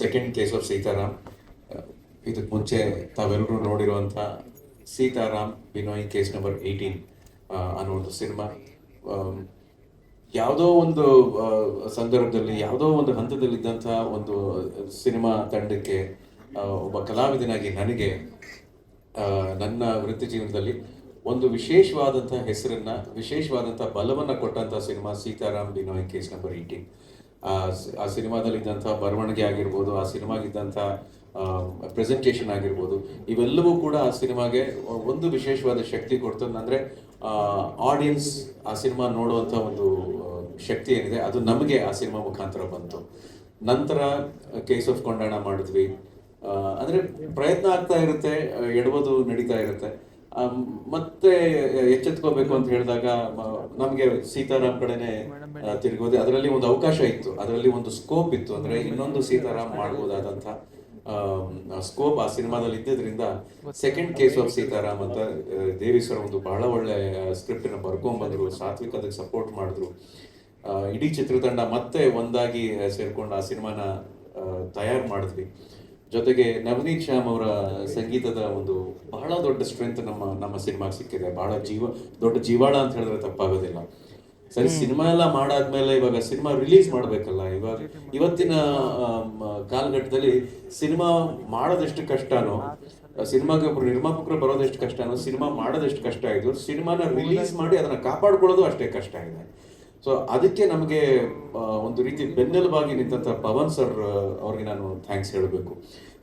Second case of Sitaram ಇದಕ್ಕೆ ಮುಂಚೆ ತಾವೆಲ್ಲರೂ ನೋಡಿರುವಂಥ Seetharam Benoy case number eighteen ಅನ್ನೋ ಒಂದು ಸಿನಿಮಾ. ಯಾವುದೋ ಒಂದು ಸಂದರ್ಭದಲ್ಲಿ, ಯಾವುದೋ ಒಂದು ಹಂತದಲ್ಲಿದ್ದಂಥ ಒಂದು ಸಿನಿಮಾ ತಂಡಕ್ಕೆ ಒಬ್ಬ ಕಲಾವಿದನಾಗಿ ನನಗೆ ನನ್ನ ವೃತ್ತಿ ಜೀವನದಲ್ಲಿ ಒಂದು ವಿಶೇಷವಾದಂಥ ಹೆಸರನ್ನು, ವಿಶೇಷವಾದಂಥ ಬಲವನ್ನು ಕೊಟ್ಟಂಥ cinema Seetharam Benoy case number eighteen ಆ ಸಿನಿಮಾದಲ್ಲಿ ಇದ್ದಂಥ ಬರವಣಿಗೆ ಆಗಿರ್ಬೋದು, ಆ ಸಿನಿಮಾಗಿದ್ದಂಥ ಪ್ರೆಸೆಂಟೇಷನ್ ಆಗಿರ್ಬೋದು, ಇವೆಲ್ಲವೂ ಕೂಡ ಆ ಸಿನಿಮಾಗೆ ಒಂದು ವಿಶೇಷವಾದ ಶಕ್ತಿ ಕೊಡ್ತು ಅಂದರೆ ಆಡಿಯನ್ಸ್ ಆ ಸಿನಿಮಾ ನೋಡುವಂಥ ಒಂದು ಶಕ್ತಿ ಏನಿದೆ, ಅದು ನಮಗೆ ಆ ಸಿನಿಮಾ ಮುಖಾಂತರ ಬಂತು. ನಂತರ ಕೇಸ್ ಆಫ್ ಕೊಂಡಾಣ ಮಾಡಿದ್ವಿ. ಅಂದರೆ ಪ್ರಯತ್ನ ಆಗ್ತಾ ಇರುತ್ತೆ ಎಡವದು ನಡೀತಾ ಇರುತ್ತೆ. ಮತ್ತೆ ಎಚ್ಚೆತ್ಕೋಬೇಕು ಅಂತ ಹೇಳಿದಾಗ ನಮಗೆ ಸೀತಾರಾಮ್ ಕಡೆನೆ ತಿರುಗೋದೆ ಅದರಲ್ಲಿ ಒಂದು ಅವಕಾಶ ಇತ್ತು. ಅದರಲ್ಲಿ ಒಂದು ಸ್ಕೋಪ್ ಇತ್ತು. ಅಂದ್ರೆ ಇನ್ನೊಂದು ಸೀತಾರಾಮ್ ಮಾಡಬಹುದಾದಂತ ಸ್ಕೋಪ್ ಆ ಸಿನಿಮಾದಲ್ಲಿ ಇದ್ದಿದ್ರಿಂದ ಸೆಕೆಂಡ್ ಕೇಸ್ ಆಫ್ ಸೀತಾರಾಮ್ ಅಂತ ದೇವಿ ಸರ್ ಒಂದು ಬಹಳ ಒಳ್ಳೆ ಸ್ಕ್ರಿಪ್ಟ್ನ ಬರ್ಕೊಂಡ್ಬಂದ್ರು ಸಾತ್ವಿಕ ಅದಕ್ಕೆ ಸಪೋರ್ಟ್ ಮಾಡಿದ್ರು. ಇಡೀ ಚಿತ್ರತಂಡ ಮತ್ತೆ ಒಂದಾಗಿ ಸೇರ್ಕೊಂಡು ಆ ಸಿನಿಮಾನ ತಯಾರು ಮಾಡಿದ್ವಿ. ಜೊತೆಗೆ ನವನೀತ್ ಶ್ಯಾಮ್ ಅವರ ಸಂಗೀತದ ಒಂದು ಬಹಳ ದೊಡ್ಡ ಸ್ಟ್ರೆಂತ್ ನಮ್ಮ ನಮ್ಮ ಸಿನಿಮಾಗೆ ಸಿಕ್ಕಿದೆ. ಬಹಳ ಜೀವ ದೊಡ್ಡ ಜೀವಾಳ ಅಂತ ಹೇಳಿದ್ರೆ ತಪ್ಪಾಗೋದಿಲ್ಲ. ಸರಿ ಸಿನಿಮಾ ಎಲ್ಲ ಮಾಡಾದ್ಮೇಲೆ ಇವಾಗ ಸಿನಿಮಾ ರಿಲೀಸ್ ಮಾಡಬೇಕಲ್ಲ ಇವಾಗ ಇವತ್ತಿನ ಕಾಲಘಟ್ಟದಲ್ಲಿ ಸಿನಿಮಾ ಮಾಡೋದೆಷ್ಟು ಕಷ್ಟನೋ ಸಿನಿಮಾಗೆ ಒಬ್ರು ನಿರ್ಮಾಪಕರು ಬರೋದೆಷ್ಟು ಕಷ್ಟನೋ ಸಿನಿಮಾ ಮಾಡೋದೆಷ್ಟು ಕಷ್ಟ ಆಯ್ತು ಸಿನಿಮಾನ ರಿಲೀಸ್ ಮಾಡಿ ಅದನ್ನ ಕಾಪಾಡ್ಕೊಳ್ಳೋದು ಅಷ್ಟೇ ಕಷ್ಟ ಇದೆ. ಸೊ ಅದಕ್ಕೆ ನಮಗೆ ಒಂದು ರೀತಿ ಬೆನ್ನೆಲುಬಾಗಿ ನಿಂತಹ ಪವನ್ ಸರ್ ಅವ್ರಿಗೆ ನಾನು ಥ್ಯಾಂಕ್ಸ್ ಹೇಳಬೇಕು.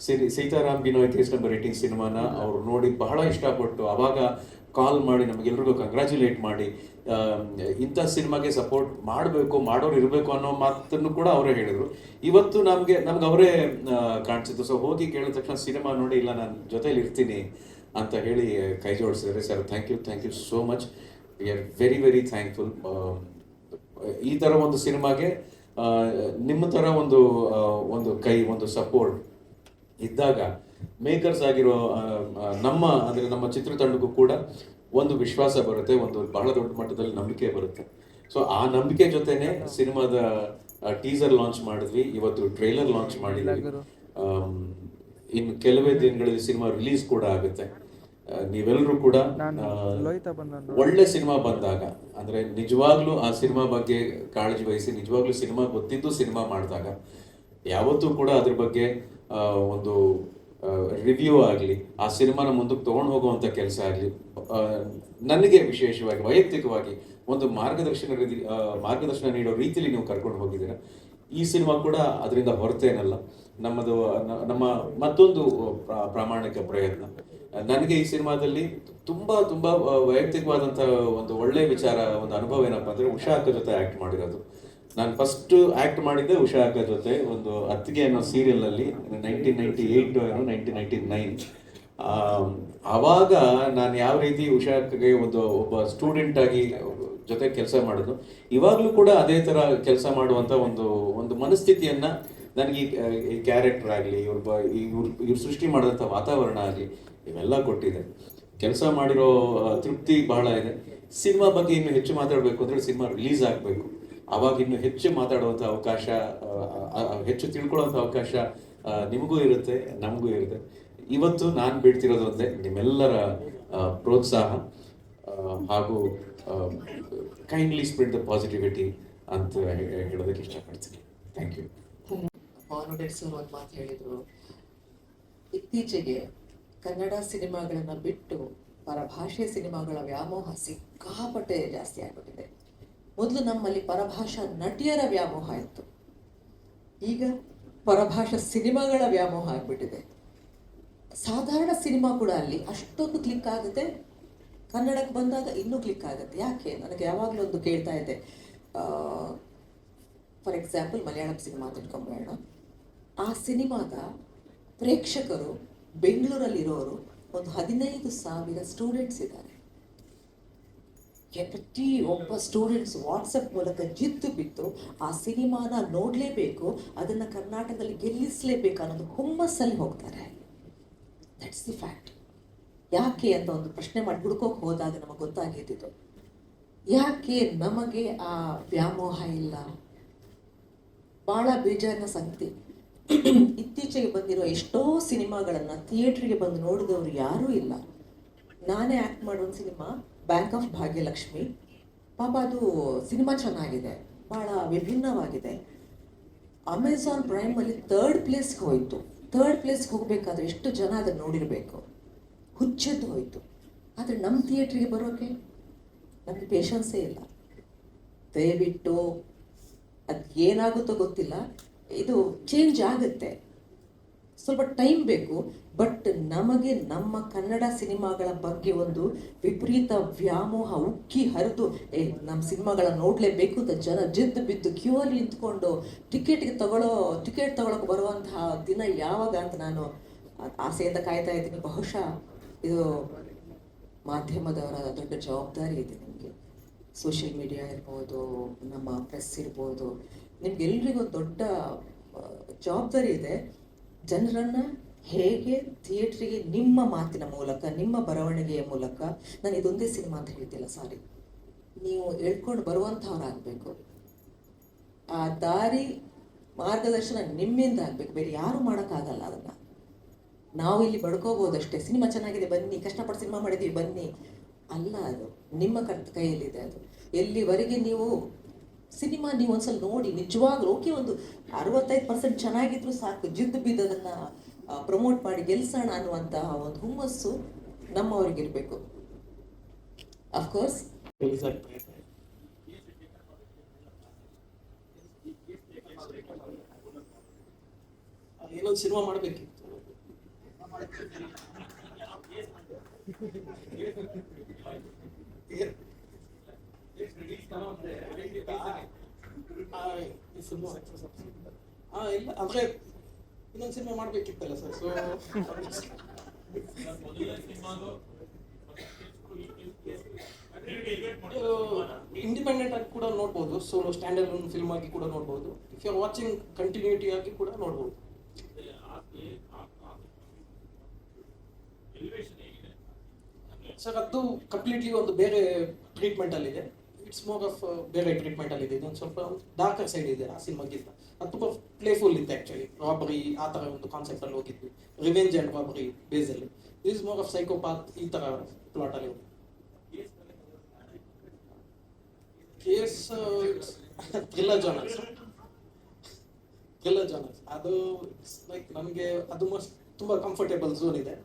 Siri, Seetharam Benoy case number eighteen ಸಿನಿಮಾನ ಅವರು ನೋಡಿ ಬಹಳ ಇಷ್ಟಪಟ್ಟು ಅವಾಗ ಕಾಲ್ ಮಾಡಿ ನಮಗೆಲ್ರಿಗೂ ಕಂಗ್ರ್ಯಾಚುಲೇಟ್ ಮಾಡಿ ಇಂಥ ಸಿನಿಮಾಗೆ ಸಪೋರ್ಟ್ ಮಾಡಬೇಕು, ಮಾಡೋರು ಇರಬೇಕು ಅನ್ನೋ ಮಾತನ್ನು ಕೂಡ ಅವರೇ ಹೇಳಿದರು. ಇವತ್ತು ನಮಗೆ, ನಮ್ಗೆ ಅವರೇ ಕಾಣಿಸಿತ್ತು ಸೊ ಹೋಗಿ ಕೇಳಿದ ತಕ್ಷಣ ಸಿನಿಮಾ ನೋಡಿ, ಇಲ್ಲ, ನಾನು ಜೊತೇಲಿ ಇರ್ತೀನಿ ಅಂತ ಹೇಳಿ ಕೈ ಜೋಡಿಸಿದ್ರೆ sir thank you thank you so much we are very very thankful ಈ ಥರ ಒಂದು ಸಿನಿಮಾಗೆ ನಿಮ್ಮ ತರ ಒಂದು ಒಂದು ಕೈ ಒಂದು ಸಪೋರ್ಟ್ ಇದ್ದಾಗ ಮೇಕರ್ಸ್ ಆಗಿರೋ ನಮ್ಮ ಅಂದ್ರೆ ನಮ್ಮ ಚಿತ್ರತಂಡಕ್ಕೂ ಕೂಡ ಒಂದು ವಿಶ್ವಾಸ ಬರುತ್ತೆ ಒಂದು ಬಹಳ ದೊಡ್ಡ ಮಟ್ಟದಲ್ಲಿ ನಂಬಿಕೆ ಬರುತ್ತೆ. ಸೊ ಆ ನಂಬಿಕೆ ಜೊತೆನೆ ಸಿನಿಮಾದ ಟೀಸರ್ ಲಾಂಚ್ ಮಾಡಿದ್ವಿ ಇವತ್ತು ಟ್ರೈಲರ್ ಲಾಂಚ್ ಮಾಡಿದ್ವಿ. ಇನ್ನು ಕೆಲವೇ ದಿನಗಳಲ್ಲಿ ಸಿನಿಮಾ ರಿಲೀಸ್ ಕೂಡ ಆಗುತ್ತೆ. ನೀವೆಲ್ಲರೂ ಕೂಡ ಒಳ್ಳೆ ಸಿನಿಮಾ ಬಂದಾಗ ಅಂದ್ರೆ ನಿಜವಾಗ್ಲೂ ಆ ಸಿನಿಮಾ ಬಗ್ಗೆ ಕಾಳಜಿ ವಹಿಸಿ ನಿಜವಾಗ್ಲೂ ಸಿನಿಮಾ ಗೊತ್ತಿದ್ದು ಸಿನಿಮಾ ಮಾಡಿದಾಗ ಯಾವತ್ತೂ ಕೂಡ ಅದ್ರ ಬಗ್ಗೆ ಒಂದು ರಿವ್ಯೂ ಆಗಲಿ ಆ ಸಿನಿಮಾನ ಮುಂದಕ್ಕೆ ತಗೊಂಡು ಹೋಗುವಂಥ ಕೆಲಸ ಆಗಲಿ ನನಗೆ ವಿಶೇಷವಾಗಿ ವೈಯಕ್ತಿಕವಾಗಿ ಒಂದು ಮಾರ್ಗದರ್ಶನ ಮಾರ್ಗದರ್ಶನ ನೀಡೋ ರೀತಿಯಲ್ಲಿ ನೀವು ಕರ್ಕೊಂಡು ಹೋಗಿದ್ದೀರಾ? ಈ ಸಿನಿಮಾ ಕೂಡ ಅದರಿಂದ ಹೊರತೇನಲ್ಲ. ನಮ್ಮದು ನಮ್ಮ ಮತ್ತೊಂದು ಪ್ರಾಮಾಣಿಕ ಪ್ರಯತ್ನ. ನನಗೆ ಈ ಸಿನಿಮಾದಲ್ಲಿ ತುಂಬಾ ತುಂಬಾ ವೈಯಕ್ತಿಕವಾದಂಥ ಒಂದು ಒಳ್ಳೆ ವಿಚಾರ, ಒಂದು ಅನುಭವ ಏನಪ್ಪಾ ಅಂದ್ರೆ ಉಷಾ ಅಕ್ಕ ಜೊತೆ ಆಕ್ಟ್ ಮಾಡಿರೋದು. ನಾನು ಫಸ್ಟ್ ಆಕ್ಟ್ ಮಾಡಿದ್ದೆ ಉಷಾ ಅಕ್ಕ ಜೊತೆ, ಒಂದು ಅತ್ತಿಗೆ ಅನ್ನೋ ಸೀರಿಯಲ್ ಅಲ್ಲಿ ನೈನ್ಟೀನ್ ನೈನ್ಟಿ ಏಯ್ಟ್ ಏನೋ ನೈನ್ಟೀನ್ ನೈನ್ಟಿ ನೈನ್ ಆವಾಗ ನಾನು ಯಾವ ರೀತಿ ಉಷಾ ಅಕ್ಕಗೆ ಒಂದು, ಒಬ್ಬ ಸ್ಟೂಡೆಂಟ್ ಆಗಿ ಜೊತೆ ಕೆಲಸ ಮಾಡಿದ್ದು ಇವಾಗಲೂ ಕೂಡ ಅದೇ ತರ ಕೆಲಸ ಮಾಡುವಂತ ಒಂದು ಒಂದು ಮನಸ್ಥಿತಿಯನ್ನ, ನನಗೆ ಈ- ಕ್ಯಾರೆಕ್ಟರ್ ಆಗಲಿ, ಇವ್ರ ಇವ್ರ, ಇವ್ರು ಸೃಷ್ಟಿ ಮಾಡಿದಂಥ ವಾತಾವರಣ ಆಗಲಿ ಇವೆಲ್ಲ ಕೊಟ್ಟಿದೆ. ಕೆಲಸ ಮಾಡಿರೋ ತೃಪ್ತಿ ಬಹಳ ಇದೆ. ಸಿನಿಮಾ ಬಗ್ಗೆ ಇನ್ನು ಹೆಚ್ಚು ಮಾತಾಡಬೇಕು ಅಂದ್ರೆ ಸಿನಿಮಾ ರಿಲೀಸ್ ಆಗಬೇಕು. ಆವಾಗ ಇನ್ನು ಹೆಚ್ಚು ಮಾತಾಡುವಂಥ ಅವಕಾಶ ಹೆಚ್ಚು ತಿಳ್ಕೊಳ್ಳೋಂಥ ಅವಕಾಶ ನಿಮಗೂ ಇರುತ್ತೆ, ನಮಗೂ ಇರುತ್ತೆ. ಇವತ್ತು ನಾನು ಬಿಡ್ತಿರೋದು ನಿಮ್ಮೆಲ್ಲರ ಪ್ರೋತ್ಸಾಹ ಹಾಗೂ ಕೈಂಡ್ಲಿ ಸ್ಪ್ರೆಡ್ ದ ಪಾಸಿಟಿವಿಟಿ ಅಂತ ಹೇಳೋದಕ್ಕೆ ಇಷ್ಟಪಡ್ತೀನಿ. ಥ್ಯಾಂಕ್ ಯು ಸರ್ ಒಂದು ಮಾತು ಹೇಳಿದ್ರು ಇತ್ತೀಚೆಗೆ ಕನ್ನಡ ಸಿನಿಮಾಗಳನ್ನು ಬಿಟ್ಟು ಪರಭಾಷೆ ಸಿನಿಮಾಗಳ ವ್ಯಾಮೋಹ ಸಿಕ್ಕಾಪಟ್ಟೆ ಜಾಸ್ತಿ ಆಗಿಬಿಟ್ಟಿದೆ. ಮೊದಲು ನಮ್ಮಲ್ಲಿ ಪರಭಾಷಾ ನಟಿಯರ ವ್ಯಾಮೋಹ ಇತ್ತು. ಈಗ ಪರಭಾಷಾ ಸಿನಿಮಾಗಳ ವ್ಯಾಮೋಹ ಆಗಿಬಿಟ್ಟಿದೆ. ಸಾಧಾರಣ ಸಿನಿಮಾ ಕೂಡ ಅಲ್ಲಿ ಅಷ್ಟೊಂದು ಕ್ಲಿಕ್ ಆಗುತ್ತೆ ಕನ್ನಡಕ್ಕೆ ಬಂದಾಗ ಇನ್ನೂ ಕ್ಲಿಕ್ ಆಗುತ್ತೆ. ಯಾಕೆ? ನನಗೆ ಯಾವಾಗಲೂ ಒಂದು ಕೇಳ್ತಾ ಇದೆ. ಫಾರ್ ಎಕ್ಸಾಂಪಲ್ ಮಲಯಾಳಂ ಸಿನಿಮಾ ತಿಳ್ಕೊಂಬೇಡ ಆ ಸಿನಿಮಾದ ಪ್ರೇಕ್ಷಕರು ಬೆಂಗಳೂರಲ್ಲಿರೋರು ಒಂದು ಹದಿನೈದು ಸಾವಿರ ಸ್ಟೂಡೆಂಟ್ಸ್ ಇದ್ದಾರೆ. ಪ್ರತಿ ಒಬ್ಬ ಸ್ಟೂಡೆಂಟ್ಸ್ ವಾಟ್ಸಪ್ ಮೂಲಕ ಜಿದ್ದು ಬಿದ್ದು ಆ ಸಿನಿಮಾನ ನೋಡಲೇಬೇಕು, ಅದನ್ನು ಕರ್ನಾಟಕದಲ್ಲಿ ಗೆಲ್ಲಿಸಲೇಬೇಕು ಅನ್ನೋದು ಹುಮ್ಮಸ್ಸಲ್ಲಿ ಹೋಗ್ತಾರೆ. ದಟ್ಸ್ ದಿ ಫ್ಯಾಕ್ಟ್ ಯಾಕೆ ಅಂತ ಒಂದು ಪ್ರಶ್ನೆ ಮಾಡಿ ಹುಡ್ಕೋಕೆ ಹೋದಾಗ ನಮಗೆ ಗೊತ್ತಾಗಿದ್ದು ಯಾಕೆ ನಮಗೆ ಆ ವ್ಯಾಮೋಹ ಇಲ್ಲ? ಭಾಳ ಬೇಜಾರಿನ ಸಂಗತಿ. ಇತ್ತೀಚೆಗೆ ಬಂದಿರೋ ಎಷ್ಟೋ ಸಿನಿಮಾಗಳನ್ನ ಥಿಯೇಟ್ರಿಗೆ ಬಂದು ನೋಡಿದವರು ಯಾರೂ ಇಲ್ಲ. ನಾನೇ ಆ್ಯಕ್ಟ್ ಮಾಡೋ ಸಿನಿಮಾ, ಬ್ಯಾಂಕ್ ಆಫ್ ಭಾಗ್ಯಲಕ್ಷ್ಮಿ. ಪಾಪ ಅದು ಸಿನಿಮಾ ಚೆನ್ನಾಗಿದೆ ಭಾಳ ವಿಭಿನ್ನವಾಗಿದೆ. ಅಮೆಝಾನ್ ಪ್ರೈಮಲ್ಲಿ ತರ್ಡ್ ಪ್ಲೇಸ್ಗೆ ಹೋಯಿತು. ತರ್ಡ್ ಪ್ಲೇಸ್ಗೆ ಹೋಗಬೇಕಾದ್ರೆ ಎಷ್ಟು ಜನ ಅದನ್ನು ನೋಡಿರಬೇಕು? ಹುಚ್ಚದ್ದು ಹೋಯಿತು. ಆದರೆ ನಮ್ಮ ಥಿಯೇಟ್ರಿಗೆ ಬರೋಕೆ ನಮಗೆ ಪೇಷನ್ಸೇ ಇಲ್ಲ. ದಯವಿಟ್ಟು ಅದು ಏನಾಗುತ್ತೋ ಗೊತ್ತಿಲ್ಲ. ಇದು ಚೇಂಜ್ ಆಗುತ್ತೆ. ಸ್ವಲ್ಪ ಟೈಮ್ ಬೇಕು ಬಟ್ ನಮಗೆ ನಮ್ಮ ಕನ್ನಡ ಸಿನಿಮಾಗಳ ಬಗ್ಗೆ ಒಂದು ವಿಪರೀತ ವ್ಯಾಮೋಹ ಉಕ್ಕಿ ಹರಿದು, ಏ ನಮ್ಮ ಸಿನಿಮಾಗಳ ನೋಡಲೇಬೇಕು ಅಂತ ಜನ ಜಿದ್ದು ಬಿದ್ದು ಕ್ಯೂ ಅಲ್ಲಿ ನಿಂತ್ಕೊಂಡು ಟಿಕೆಟ್ಗೆ ತಗೊಳ್ಳೋ ಟಿಕೆಟ್ ತಗೊಳಕ್ಕೆ ಬರುವಂತಹ ದಿನ ಯಾವಾಗ ಅಂತ ನಾನು ಆಸೆಯಿಂದ ಕಾಯ್ತಾ ಇದ್ದೀನಿ. ಬಹುಶಃ ಇದು ಮಾಧ್ಯಮದವರ ದೊಡ್ಡ ಜವಾಬ್ದಾರಿ ಇದೆ ನಿಮಗೆ. ಸೋಷಿಯಲ್ ಮೀಡಿಯಾ ಇರ್ಬೋದು, ನಮ್ಮ ಪ್ರೆಸ್ ಇರ್ಬೋದು ನಿಮ್ಗೆಲ್ರಿಗೂ ದೊಡ್ಡ ಜವಾಬ್ದಾರಿ ಇದೆ. ಜನರನ್ನು ಹೇಗೆ ಥಿಯೇಟ್ರಿಗೆ ನಿಮ್ಮ ಮಾತಿನ ಮೂಲಕ, ನಿಮ್ಮ ಬರವಣಿಗೆಯ ಮೂಲಕ, ನಾನು ಇದೊಂದೇ ಸಿನಿಮಾ ಅಂತ ಹೇಳ್ತಿಲ್ಲ, ಸಾರಿ. ನೀವು ಹೇಳ್ಕೊಂಡು ಬರುವಂಥವ್ರಾಗಬೇಕು ಆ ದಾರಿ ಮಾರ್ಗದರ್ಶನ ನಿಮ್ಮಿಂದ ಆಗಬೇಕು. ಬೇರೆ ಯಾರು ಮಾಡೋಕ್ಕಾಗಲ್ಲ ಅದನ್ನು. ನಾವು ಇಲ್ಲಿ ಬಡ್ಕೋಬೋದಷ್ಟೇ. ಸಿನಿಮಾ ಚೆನ್ನಾಗಿದೆ, ಬನ್ನಿ. ಕಷ್ಟಪಟ್ಟು ಸಿನಿಮಾ ಮಾಡಿದ್ದೀವಿ ಬನ್ನಿ. ಅಲ್ಲ ಅದು. ನಿಮ್ಮ ಕರ್ತ, ಕೈಯಲ್ಲಿದೆ ಅದು. ಎಲ್ಲಿವರೆಗೆ ನೀವು ಸಿನಿಮಾ ನೀವು ಒಂದ್ಸಲ ನೋಡಿ ನಿಜವಾಗ್ಲೂ ಓಕೆ ಒಂದು ಅರವತ್ತೈದು ಪರ್ಸೆಂಟ್ ಚೆನ್ನಾಗಿದ್ರು ಸಾಕು ಜಿದ್ದು ಬಿದ್ದು ಅದನ್ನು ಪ್ರಮೋಟ್ ಮಾಡಿ ಗೆಲ್ಸೋಣ ಅನ್ನುವಂತಹ ಒಂದು ಹುಮ್ಮಸ್ಸು ನಮ್ಮವರಿಗಿರ್ಬೇಕು. ಅಫ್ಕೋರ್ಸ್ ಏನೊಂದು ಸಿನಿಮಾ ಮಾಡಬೇಕಿತ್ತು. ಇಲ್ಲ, ಅಂದ್ರೆ ಇನ್ನೊಂದು ಸಿನಿಮಾ ಮಾಡ್ಬೇಕಿತ್ತಲ್ಲ ಸರ್ ಸೊ ಇಂಡಿಪೆಂಡೆಂಟ್ ಆಗಿ ಕೂಡ ನೋಡ್ಬೋದು ಸೋಲೋ ಸ್ಟ್ಯಾಂಡರ್ಡ್ ಫಿಲ್ಮ್ ಆಗಿ ಕೂಡ ನೋಡ್ಬೋದು. ಇಫ್ ಯು ವಾಚಿಂಗ್ ಕಂಟಿನ್ಯೂಟಿ ಆಗಿ ಕೂಡ ನೋಡ್ಬೋದು. ಸರ್, ಅದು ಕಂಪ್ಲೀಟ್ಲಿ ಒಂದು ಬೇರೆ ಟ್ರೀಟ್ಮೆಂಟ್ ಅಲ್ಲಿ ಇದೆ ಇಟ್ಸ್ ಮೋರ್ ಆಫ್ ಬೇರೆ ಟ್ರೀಟ್ಮೆಂಟ್ ಅಲ್ಲಿ ಇದೆ. ಇದೊಂದು ಸ್ವಲ್ಪ ಡಾರ್ಕರ್ ಸೈಡ್ ಇದೆ ಆ ಸಿನಿಮಾಗಿಂತ. ಅದು ತುಂಬ ಪ್ಲೇಫುಲ್ ಇತ್ತು ಆ್ಯಕ್ಚುಲಿ ರಾಬರಿ ಆ ಥರ ಒಂದು ಕಾನ್ಸೆಪ್ಟ್ ಅಲ್ಲಿ ಹೋಗಿದ್ವಿ. ರಿವೆಂಜ್ ಆ್ಯಂಡ್ ರಾಬರಿ ಬೇಸ್ ಅಲ್ಲಿ. ದಿಸ್ ಮೋರ್ ಆಫ್ ಸೈಕೋಪಾತ್ ಈ ಥರ ಪ್ಲಾಟ್ ಅಲ್ಲಿ ಹೋಗಿ case thriller genres thriller genres ಅದು ಲೈಕ್ ನಮಗೆ ಅದು ಮೋಸ್ಟ್ ತುಂಬಾ ಕಂಫರ್ಟೇಬಲ್ ಝೋನ್ ಇದೆ.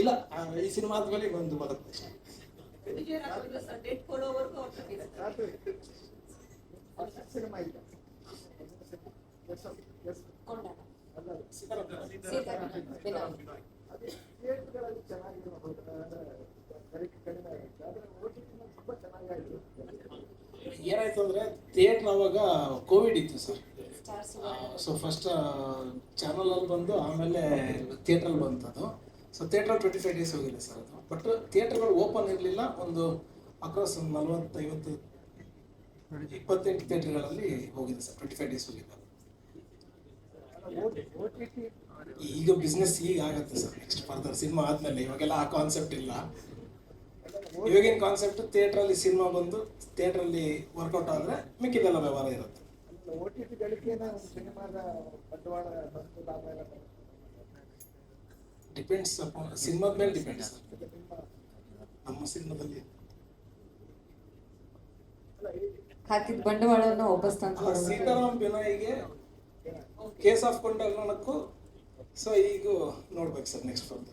ಇಲ್ಲ ಈ ಸಿನಿಮಾ ಆದ್ಮೇಲೆ ಒಂದು ಬರುತ್ತೆ. ಸಿನಿಮಾ ಇಲ್ಲ ಅದೇ ಥಿಯೇಟರ್ಗಳಲ್ಲಿ ಚೆನ್ನಾಗಿರಬಹುದು ಕಡಿಮೆ ತುಂಬ ಏನಾಯ್ತು ಅಂದ್ರೆ ಥಿಯೇಟರ್ ಅವಾಗ ಕೋವಿಡ್ ಇತ್ತು ಸರ್ ಸೊ ಫಸ್ಟ್ ಚಾನಲ್ ಅಲ್ಲಿ ಬಂದು ಆಮೇಲೆ ಥಿಯೇಟರ್ ಅಲ್ಲಿ ಬಂತು ಅದು so theatre twenty five days ಹೋಗಿದೆ ಸರ್ ಅದು. ಬಟ್ ಥಿಯೇಟರ್ಗಳು ಓಪನ್ ಇರಲಿಲ್ಲ. ಒಂದು ಅಕ್ರಾಸ್ ಒಂದು ನಲವತ್ತೈವತ್ತು ಇಪ್ಪತ್ತೆಂಟು ಥಿಯೇಟರ್ಗಳಲ್ಲಿ ಹೋಗಿದೆ ಸರ್ ಟ್ವೆಂಟಿ ಫೈವ್ ಡೇಸ್ ಹೋಗಿದೆ. ಈಗ ಬಿಸ್ನೆಸ್ ಈಗ ಆಗುತ್ತೆ ಸರ್ ನೆಕ್ಸ್ಟ್ ಫರ್ದರ್ ಸಿನಿಮಾ ಆದ್ಮೇಲೆ. ಇವಾಗೆಲ್ಲ ಆ ಕಾನ್ಸೆಪ್ಟ್ ಇಲ್ಲ. ಇವಾಗಿನ ಕಾನ್ಸೆಪ್ಟ್ ಥಿಯೇಟರ್ ಅಲ್ಲಿ ಸಿನಿಮಾ ಬಂದು ಥಿಯೇಟರ್ ಅಲ್ಲಿ ವರ್ಕೌಟ್ ಆದ್ರೆ ಮಿಕ್ಕಿದೆಲ್ಲ ವ್ಯವಹಾರ ಇರುತ್ತೆ. ಓ ಅಪಾನ್ ಸಿನಿಮಾದ. ಡಿಪೆಂಡ್ಸ್ ಮೇಲೆ ಡಿಪೆಂಡ್ಸ್ ನಿಮ್ಮ ಸಿನಿಮಾದಲ್ಲಿ ಹಾಕಿದ ಬಂಡವಾಳವನ್ನು ವಾಪಸ್ ತಂದು ಸೀತಾರಾಮ್ ಬೆನಾಯಿಗೆ ಕೇಸ್ ಆಫ್ ಕೊಂಡಲ್ಲಣಕ್ಕೂ ಸೊ ಈಗ ನೋಡ್ಬೇಕು ಸರ್ ನೆಕ್ಸ್ಟ್ ಬಂದು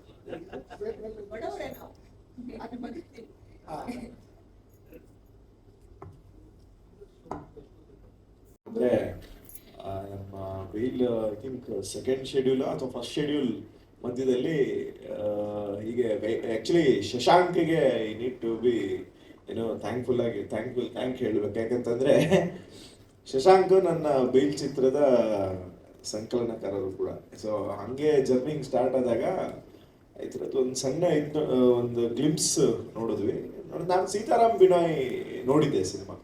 ಅಂದ್ರೆ ನಮ್ಮ wheel I think second schedule ಅಥವಾ ಫಸ್ಟ್ ಶೆಡ್ಯೂಲ್ ಮಧ್ಯದಲ್ಲಿ ಹೀಗೆ ಆ್ಯಕ್ಚುಲಿ ಶಶಾಂಕ್ಗೆ ಐ ನೀಡ್ ಟು ಬಿ ಏನೋ ಥ್ಯಾಂಕ್ಫುಲ್ ಆಗಿ ಥ್ಯಾಂಕ್ಫುಲ್ ಥ್ಯಾಂಕ್ ಹೇಳ್ಬೇಕು. ಯಾಕಂತಂದ್ರೆ, ಶಶಾಂಕ್ ನನ್ನ ಬೈಲ್ ಚಿತ್ರದ ಸಂಕಲನಕಾರರು ಕೂಡ. ಸೊ ಹಂಗೆ ಜರ್ನಿಂಗ್ ಸ್ಟಾರ್ಟ್ ಆದಾಗ, ಈ ಥರದ್ದು ಒಂದು ಸಣ್ಣ ಇದ್ನ, ಒಂದು ಗ್ಲಿಮ್ಸ್ ನೋಡಿದ್ವಿ. ನೋಡಿ, ನಾನು ಸೀತಾರಾಮ್ ಬಿನಾಯ್ ನೋಡಿದ್ದೆ cinema.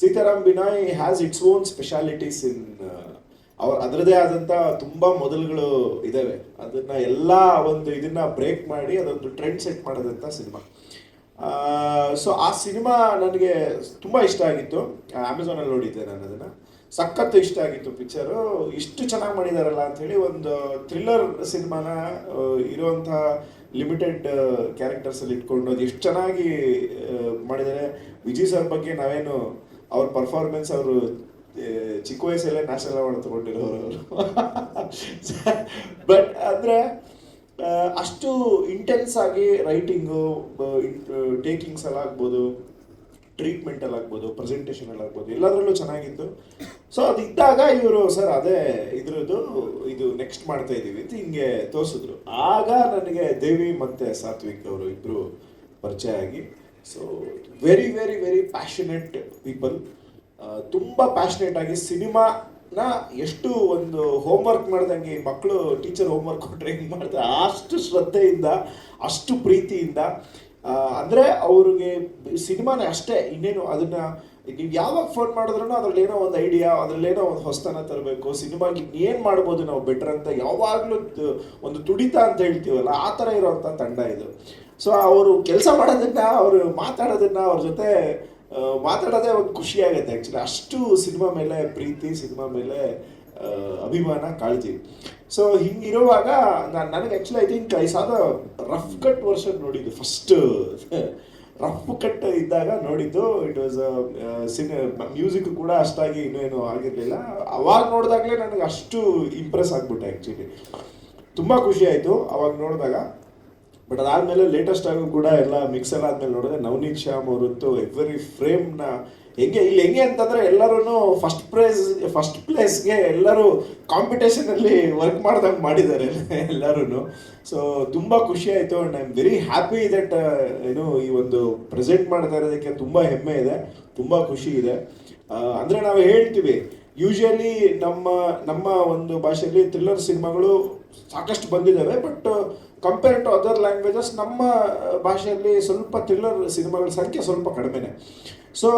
Seetharam Benoy has its own specialities in ಅವ್ರ ಅದರದೇ ಆದಂಥ ತುಂಬ ಮೊದಲುಗಳು ಇದ್ದಾವೆ ಅದನ್ನ ಎಲ್ಲ ಒಂದು ಇದನ್ನ ಬ್ರೇಕ್ ಮಾಡಿ ಅದೊಂದು ಟ್ರೆಂಡ್ ಸೆಟ್ ಮಾಡೋದಂಥ ಸಿನಿಮಾ. ಸೊ ಆ ಸಿನಿಮಾ ನನಗೆ ತುಂಬ ಇಷ್ಟ ಆಗಿತ್ತು. ಅಮೆಝಾನಲ್ಲಿ ನೋಡಿದ್ದೆ ನಾನು ಅದನ್ನು. ಸಖತ್ತು ಇಷ್ಟ ಆಗಿತ್ತು ಪಿಕ್ಚರು ಇಷ್ಟು ಚೆನ್ನಾಗಿ ಮಾಡಿದಾರಲ್ಲ ಅಂಥೇಳಿ ಒಂದು ಥ್ರಿಲ್ಲರ್ ಸಿನಿಮಾನ ಇರುವಂಥ ಲಿಮಿಟೆಡ್ ಕ್ಯಾರೆಕ್ಟರ್ಸಲ್ಲಿ ಇಟ್ಕೊಂಡು ಅದು ಎಷ್ಟು ಚೆನ್ನಾಗಿ ಮಾಡಿದ್ದಾರೆ ವಿಜಯ್ ಸರ್ ಬಗ್ಗೆ ನಾವೇನು ಅವ್ರ ಪರ್ಫಾರ್ಮೆನ್ಸ್ ಅವರು ಚಿಕ್ಕ ವಯಸ್ಸಲ್ಲೇ ನ್ಯಾಷನಲ್ ಅವಾರ್ಡ್ ತಗೊಂಡಿರೋರು ಬಟ್ ಅಂದರೆ ಅಷ್ಟು ಇಂಟೆನ್ಸ್ ಆಗಿ ರೈಟಿಂಗು ಟೇಕಿಂಗ್ಸ್ ಎಲ್ಲ ಆಗ್ಬೋದು ಟ್ರೀಟ್ಮೆಂಟಲ್ಲಿ ಆಗ್ಬೋದು ಪ್ರೆಸೆಂಟೇಷನಲ್ಲಿ ಆಗ್ಬೋದು, ಎಲ್ಲದರಲ್ಲೂ ಚೆನ್ನಾಗಿತ್ತು. ಸೊ ಅದು ಇದ್ದಾಗ ಇವರು, ಸರ್, ಅದೇ ಇದ್ರದ್ದು, ಇದು ನೆಕ್ಸ್ಟ್ ಮಾಡ್ತಾ ಇದ್ದೀವಿ ಅಂತ ಹಿಂಗೆ ತೋರಿಸಿದ್ರು. ಆಗ ನನಗೆ ದೇವಿ ಮತ್ತು ಸಾತ್ವಿಕ್ ಅವರು ಇಬ್ಬರು ಪರಿಚಯ ಆಗಿ. So very very very passionate people ತುಂಬ ಪ್ಯಾಷನೇಟ್ ಆಗಿ ಸಿನಿಮಾನ ಎಷ್ಟು ಒಂದು ಹೋಮ್ವರ್ಕ್ ಮಾಡ್ದಂಗೆ ಮಕ್ಕಳು ಟೀಚರ್ ಹೋಮ್ವರ್ಕ್ ಕೊಟ್ಟರೆ ಹಿಂಗೆ ಮಾಡ್ತಾರೆ ಅಷ್ಟು ಶ್ರದ್ಧೆಯಿಂದ, ಅಷ್ಟು ಪ್ರೀತಿಯಿಂದ ಅಂದರೆ ಅವ್ರಿಗೆ ಸಿನಿಮಾನ ಅಷ್ಟೇ, ಇನ್ನೇನು ಅದನ್ನು, ನೀವು ಯಾವಾಗ ಫೋನ್ ಮಾಡಿದ್ರೂ ಅದರಲ್ಲೇನೋ ಒಂದು ಐಡಿಯಾ ಅದರಲ್ಲೇನೋ ಒಂದು ಹೊಸತನ ತರಬೇಕು ಸಿನಿಮಾಗೆ ಏನು ಮಾಡ್ಬೋದು ನಾವು ಬೆಟರ್ ಅಂತ ಯಾವಾಗಲೂ ಒಂದು ತುಡಿತ ಅಂತ ಹೇಳ್ತೀವಲ್ಲ, ಆ ಥರ ಇರೋವಂಥ ತಂಡ ಇದು. ಸೊ ಅವರು ಕೆಲಸ ಮಾಡೋದನ್ನು, ಅವರು ಮಾತಾಡೋದನ್ನ, ಅವ್ರ ಜೊತೆ ಮಾತಾಡೋದೇ ಒಂದು ಖುಷಿ ಆಗುತ್ತೆ ಆ್ಯಕ್ಚುಲಿ ಅಷ್ಟು ಸಿನಿಮಾ ಮೇಲೆ ಪ್ರೀತಿ, ಸಿನಿಮಾ ಮೇಲೆ ಅಭಿಮಾನ, ಕಾಳಜಿ. ಸೊ ಹಿಂಗಿರುವಾಗ ನಾನು ನನಗೆ actually I think I saw the rough cut version ನೋಡಿದ್ದು ಫಸ್ಟ್ ರಫ್ ಕಟ್ ಇದ್ದಾಗ ನೋಡಿದ್ದು ಇಟ್ ವಾಸ್ ಸಿನಿ ಮ್ಯೂಸಿಕ್ ಕೂಡ ಅಷ್ಟಾಗಿ ಇನ್ನೇನು ಆಗಿರಲಿಲ್ಲ. ಅವಾಗ ನೋಡಿದಾಗಲೇ ನನಗೆ ಅಷ್ಟು ಇಂಪ್ರೆಸ್ ಆಗ್ಬಿಟ್ಟೆ ಆ್ಯಕ್ಚುಲಿ ತುಂಬ ಖುಷಿ ಆಯಿತು ಅವಾಗ ನೋಡಿದಾಗ. ಬಟ್ ಅದಾದಮೇಲೆ ಲೇಟೆಸ್ಟ್ ಆಗೂ ಕೂಡ ಎಲ್ಲ ಮಿಕ್ಸ್ ಎಲ್ಲ ಆದ್ಮೇಲೆ ನೋಡಿದ್ರೆ ನವನೀತ್ ಶ್ಯಾಮ್ ಅವರತ್ತು ಎವ್ರಿ ಫ್ರೇಮ್ನ ಹೆಂಗೆ, ಇಲ್ಲಿ ಹೆಂಗೆ ಅಂತಂದ್ರೆ ಎಲ್ಲರೂ ಫಸ್ಟ್ ಪ್ರೈಸ್ ಫಸ್ಟ್ ಪ್ಲೇಸ್ಗೆ ಎಲ್ಲರೂ ಕಾಂಪಿಟೇಷನಲ್ಲಿ ವರ್ಕ್ ಮಾಡ್ದಂಗೆ ಮಾಡಿದ್ದಾರೆ ಎಲ್ಲರೂ ಸೊ ತುಂಬ ಖುಷಿ ಆಯ್ತು and I am very happy that ಏನು ಈ ಒಂದು ಪ್ರೆಸೆಂಟ್ ಮಾಡ್ತಾ ಇರೋದಕ್ಕೆ ತುಂಬ ಹೆಮ್ಮೆ ಇದೆ, ತುಂಬ ಖುಷಿ ಇದೆ. ಅಂದ್ರೆ ನಾವು ಹೇಳ್ತೀವಿ ಯೂಶಲಿ ನಮ್ಮ ನಮ್ಮ ಒಂದು ಭಾಷೆಯಲ್ಲಿ ಥ್ರಿಲ್ಲರ್ ಸಿನಿಮಾಗಳು ಸಾಕಷ್ಟು ಬಂದಿದ್ದಾವೆ but compare to other languages ನಮ್ಮ ಭಾಷೆಯಲ್ಲಿ ಸ್ವಲ್ಪ ಥ್ರಿಲ್ಲರ್ ಸಿನಿಮಾಗಳ ಸಂಖ್ಯೆ ಸ್ವಲ್ಪ ಕಡಿಮೆನೆ. ಸೊ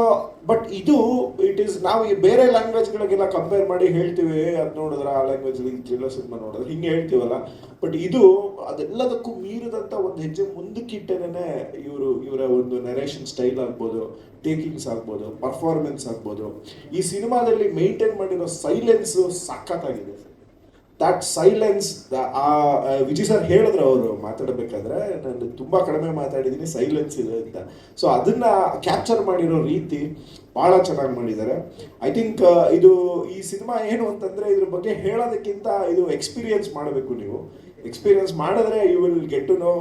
ಬಟ್ ಇದು ಇಟ್ ಈಸ್ ನಾವು ಈ ಬೇರೆ ಲ್ಯಾಂಗ್ವೇಜ್ಗಳಿಗೆಲ್ಲ ಕಂಪೇರ್ ಮಾಡಿ ಹೇಳ್ತೀವಿ, ಅದು ನೋಡಿದ್ರೆ ಆ ಲ್ಯಾಂಗ್ವೇಜಲ್ಲಿ ಥ್ರಿಲ್ಲರ್ ಸಿನಿಮಾ ನೋಡಿದ್ರೆ ಹಿಂಗೆ ಹೇಳ್ತೀವಲ್ಲ. ಬಟ್ ಇದು, ಅದೆಲ್ಲದಕ್ಕೂ ಮೀರಿದಂಥ ಒಂದು ಹೆಜ್ಜೆ ಮುಂದಕ್ಕಿಟ್ಟೇನೆ ಇವರು, ಇವರ ಒಂದು ನೆರೇಷನ್ ಸ್ಟೈಲ್ ಆಗ್ಬೋದು ಟೇಕಿಂಗ್ಸ್ ಆಗ್ಬೋದು ಪರ್ಫಾರ್ಮೆನ್ಸ್ ಆಗ್ಬೋದು. ಈ ಸಿನಿಮಾದಲ್ಲಿ ಮೇಂಟೈನ್ ಮಾಡಿರೋ ಸೈಲೆನ್ಸು ಸಖತ್ತಾಗಿದೆ ದಟ್ ಸೈಲೆನ್ಸ್ ಆ, ವಿಜಯ್ ಸರ್ ಹೇಳಿದ್ರು ಅವರು ಮಾತಾಡಬೇಕಾದ್ರೆ ನಾನು ತುಂಬ ಕಡಿಮೆ ಮಾತಾಡಿದ್ದೀನಿ ಸೈಲೆನ್ಸ್ ಇದೆ ಅಂತ. ಸೊ ಅದನ್ನು ಕ್ಯಾಪ್ಚರ್ ಮಾಡಿರೋ ರೀತಿ ಭಾಳ ಚೆನ್ನಾಗಿ ಮಾಡಿದ್ದಾರೆ. ಐ ಥಿಂಕ್ ಇದು ಈ ಸಿನಿಮಾ ಏನು ಅಂತಂದರೆ ಇದ್ರ ಬಗ್ಗೆ ಹೇಳೋದಕ್ಕಿಂತ ಇದು ಎಕ್ಸ್ಪೀರಿಯನ್ಸ್ ಮಾಡಬೇಕು ನೀವು. ಎಕ್ಸ್ಪೀರಿಯನ್ಸ್ ಮಾಡಿದ್ರೆ you will get to know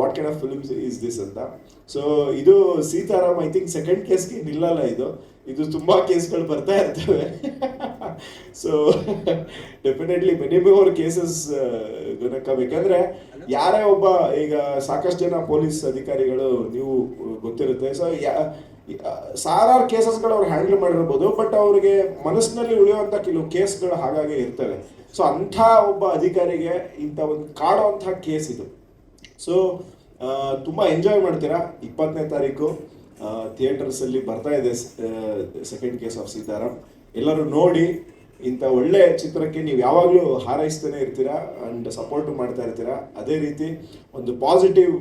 what kind of films is this ಅಂತ. ಸೊ ಇದು ಸೀತಾರಾಮ್ ಐ ಥಿಂಕ್ ಸೆಕೆಂಡ್ ಕೇಸ್ಗೆ ನಿಲ್ಲಲ್ಲ ಇದು. ಇದು ತುಂಬಾ ಕೇಸ್ಗಳು ಬರ್ತಾ ಇರ್ತವೆ. So definitely many more cases ಯಾಕಂದ್ರೆ ಯಾರೇ ಒಬ್ಬ, ಈಗ ಸಾಕಷ್ಟು ಜನ ಪೊಲೀಸ್ ಅಧಿಕಾರಿಗಳು, ನೀವು ಗೊತ್ತಿರುತ್ತೆ. ಸೊ ಸಾವಿರಾರು ಕೇಸಸ್ಗಳು ಅವ್ರು ಹ್ಯಾಂಡಲ್ ಮಾಡಿರ್ಬೋದು, ಬಟ್ ಅವ್ರಿಗೆ ಮನಸ್ಸಿನಲ್ಲಿ ಉಳಿಯುವಂತ ಕೆಲವು ಕೇಸ್ಗಳು ಹಾಗಾಗಿ ಇರ್ತವೆ. ಸೊ ಅಂಥ ಒಬ್ಬ ಅಧಿಕಾರಿಗೆ ಇಂಥ ಒಂದು ಕಾಡುವಂಥ ಕೇಸ್ ಇದು. ಸೊ ತುಂಬ ಎಂಜಾಯ್ ಮಾಡ್ತೀರಾ? ಇಪ್ಪತ್ತನೇ ತಾರೀಕು. ಥಿಯೇಟರ್ಸಲ್ಲಿ ಬರ್ತಾ ಇದೆ ಸೆಕೆಂಡ್ ಕೇಸ್ ಆಫ್ ಸೀತಾರಾಮ್ ಎಲ್ಲರೂ ನೋಡಿ, ಇಂಥ ಒಳ್ಳೆ ಚಿತ್ರಕ್ಕೆ ನೀವು ಯಾವಾಗಲೂ ಹಾರೈಸ್ತಾನೆ ಇರ್ತೀರಾ ಆ್ಯಂಡ್ ಸಪೋರ್ಟು ಮಾಡ್ತಾ ಇರ್ತೀರಾ, ಅದೇ ರೀತಿ ಒಂದು ಪಾಸಿಟಿವ್